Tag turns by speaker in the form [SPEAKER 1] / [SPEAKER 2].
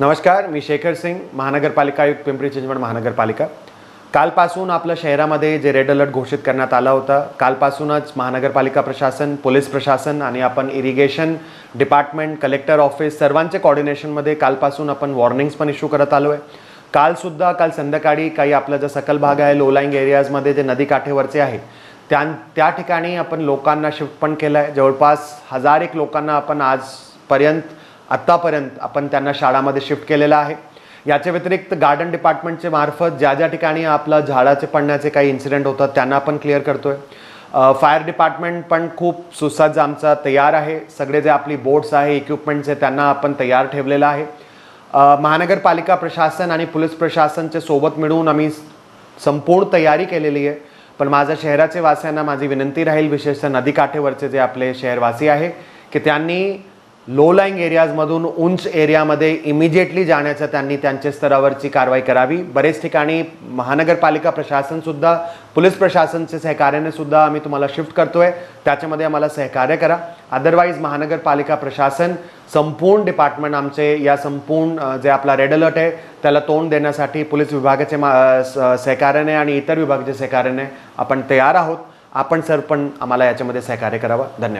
[SPEAKER 1] नमस्कार मी शेखर सिंग महानगरपालिका आयुक्त पिंपरी चिंचवड महानगरपालिका. कालपासून आपल्या शहरामध्ये जे रेड अलर्ट घोषित करण्यात आला होता कालपासूनच महानगरपालिका प्रशासन पोलीस प्रशासन आणि आपण इरिगेशन डिपार्टमेंट कलेक्टर ऑफिस सर्वांच्या कॉर्डिनेशनमध्ये कालपासून आपण वॉर्निंग्स पण इश्यू करत आलो आहे. कालसुद्धा काल संध्याकाळी काही आपला जो सकल भाग आहे लोलाईंग एरियाजमध्ये जे नदी काठेवरचे आहे त्या त्या ठिकाणी आपण लोकांना शिफ्ट पण केलं आहे जवळपास हजार एक लोकांना आपण आजपर्यंत आत्तापर्यंत आपण त्यांना शाळामध्ये शिफ्ट केलेलं आहे. याच्या व्यतिरिक्त गार्डन डिपार्टमेंटचे मार्फत ज्या ज्या ठिकाणी आपलं झाडाचे पडण्याचे काही इन्सिडेंट होतात त्यांना आपण क्लिअर करतो आहे फायर डिपार्टमेंट पण खूप सुसज्ज आमचा तयार आहे. सगळे जे आपली बोट्स आहे इक्विपमेंट्स आहे त्यांना आपण तयार ठेवलेलं आहे. महानगरपालिका प्रशासन आणि पोलीस प्रशासनच्या सोबत मिळून आम्ही संपूर्ण तयारी केलेली आहे. पण माझ्या शहराचे वासियांना माझी विनंती राहील विशेषतः नदीकाठेवरचे जे आपले शहरवासी आहे की त्यांनी लो लाईंग एरियाजमधून उंच एरियामध्ये इमिजिएटली जाण्याचं त्यांनी त्यांच्या स्तरावरची कारवाई करावी. बरेच ठिकाणी महानगरपालिका प्रशासनसुद्धा पोलीस प्रशासनच्या सहकार्याने सुद्धा आम्ही तुम्हाला शिफ्ट करतोय. त्याच्यामध्ये आम्हाला सहकार्य करा. अदरवाईज महानगरपालिका प्रशासन संपूर्ण डिपार्टमेंट आमचे या संपूर्ण जे आपला रेड अलर्ट आहे त्याला तोंड देण्यासाठी पोलीस विभागाचे मा स- सहकार्याने आणि इतर विभागाच्या सहकार्याने आपण तयार आहोत. आपण सर पण आम्हाला याच्यामध्ये सहकार्य करावं. धन्यवाद.